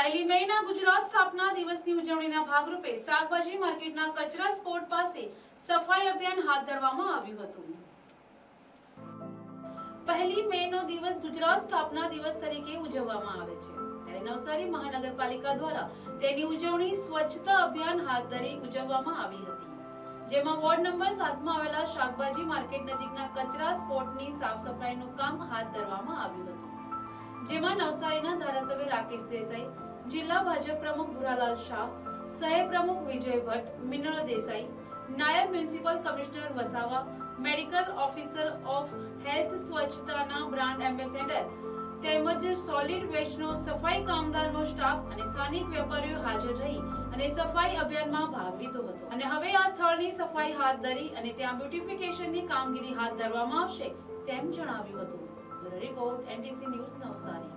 પહેલી મે ના ગુજરાત સ્થાપના દિવસની ઉજવણીના ભાગરૂપે શાકભાજી માર્કેટના કચરા સ્પોટ પાસે સફાઈ અભિયાન હાથ ધરવામાં આવ્યું હતું. પહેલી મે નો દિવસ ગુજરાત સ્થાપના દિવસ તરીકે ઉજવવામાં આવે છે. ત્યારે નવસારી મહાનગરપાલિકા દ્વારા તેની ઉજવણી સ્વચ્છતા અભિયાન હાથ ધરી ઉજવવામાં આવી હતી. જેમાં વોર્ડ નંબર સાતમાં આવેલા શાકભાજી માર્કેટ નજીકના કચરા સ્પોટની સાફ સફાઈનું કામ હાથ ધરવામાં આવ્યું હતું. જેમાં નવસારીના ધારાસભ્ય રાકેશ દેસાઈ જિલ્લા ભાજપ પ્રમુખ ભુરાલાલ શાહ, સહ પ્રમુખ વિજય ભટ્ટ મિનળ દેસાઈ, નાયબ municipal commissioner Vasava, medical officer of health સ્વચ્છતાના બ્રાન્ડ એમ્બેસેડર તેમજ સોલિડ વેસ્ટનો સફાઈ કામદારનો સ્ટાફ અને સ્થાનિક વેપારીઓ હાજર રહી અને સફાઈ અભિયાનમાં ભાગ લીધો હતો. અને હવે આ સ્થળની સફાઈ હાથ ધરી અને ત્યાં બ્યુટિફિકેશનની કામગીરી હાથ ધરવામાં આવશે તેમ જણાવ્યું હતું. Report, NTC news Navsari.